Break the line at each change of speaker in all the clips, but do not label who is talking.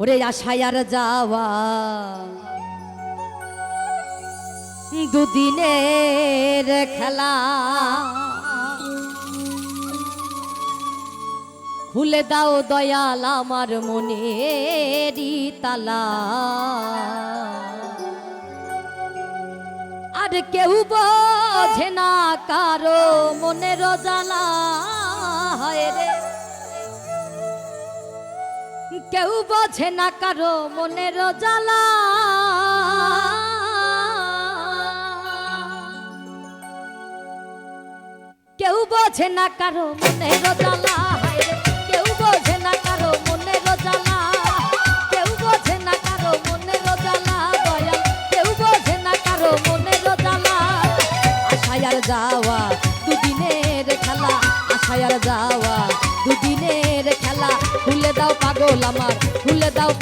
ওরে আশায় আর যাওয়া দুদিনের খেলা। খুলে দাও দয়াল আমার মনেরই তালা। আর কেউ বোঝে না কারও মনের জ্বালা হয় রে। কেউ বোঝে না কারও মনের জ্বালা। কেউ বোঝে না কারও মনের জ্বালা। যাওয়া দুদিনের খেলা। যাওয়া about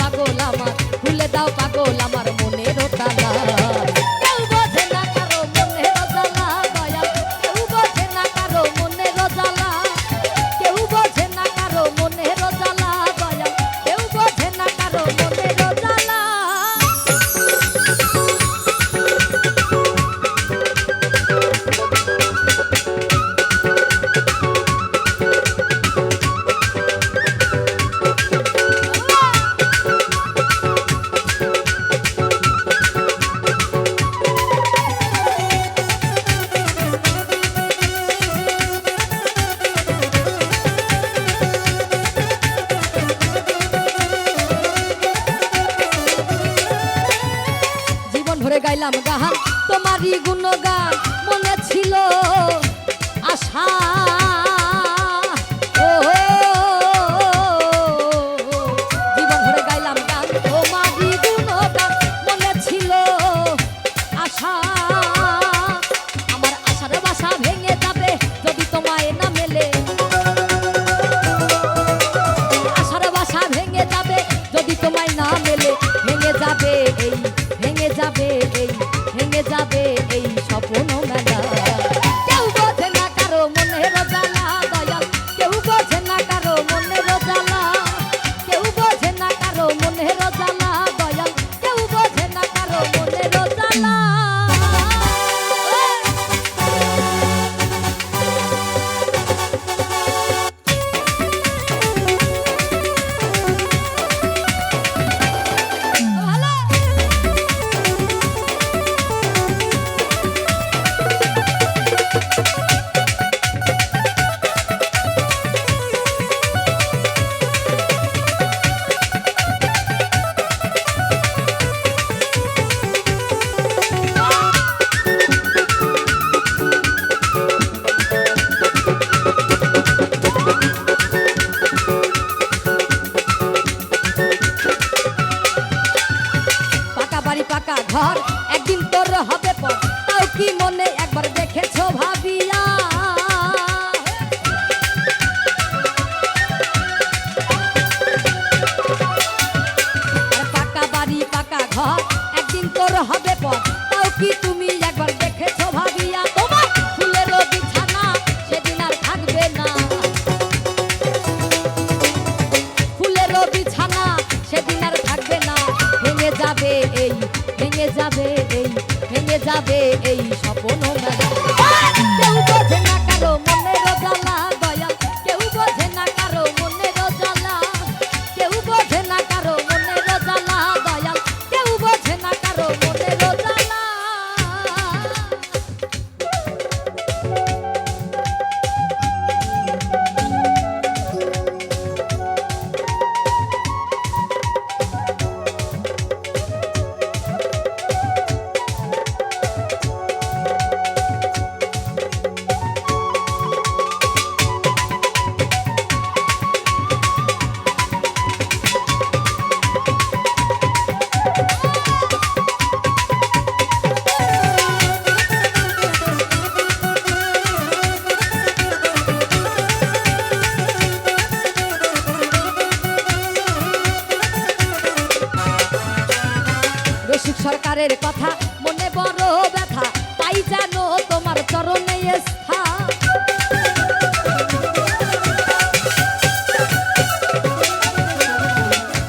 তারি গুণগান। একদিন তোর হবে পর। তাও কি মনে একবার দেখেছ ভাবিয়া? পাকা বাড়ি, পাকা ঘর, একদিন তোর হবে পর। তাও কি তুমি সংসারের কথা, মনে বড় ব্যথা, তাই জানো তোমার চরণে স্থান।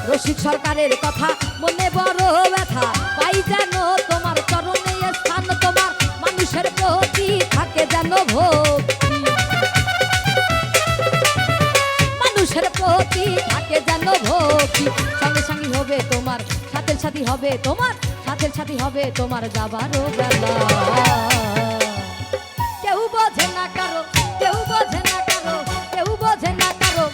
রসিক সরকারের কথা, মনে বড় ব্যথা পাই জানো তোমার চরণে স্থান। তোমার মানুষের প্রতি থাকে যেন ভোগ। মানুষের প্রতি থাকে যেন ভক্তি সঙ্গে সঙ্গে হবে তোমার সাথে হবে তোমার, সাথে সাথী হবে তোমার যাবারও বেলা। কেউ বোঝে না কারও, কেউ বোঝে না কারও, কেউ বোঝে না কারও।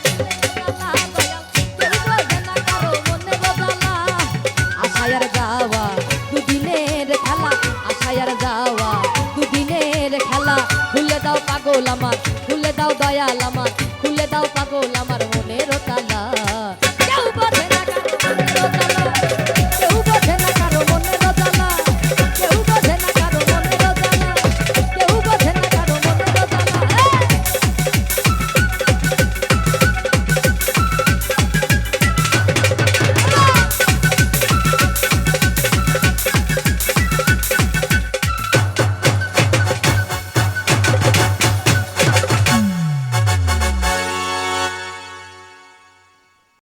দাও খুলে দাও দয়াল আমার, খুলে দাও পাগল আমার মনের তালা।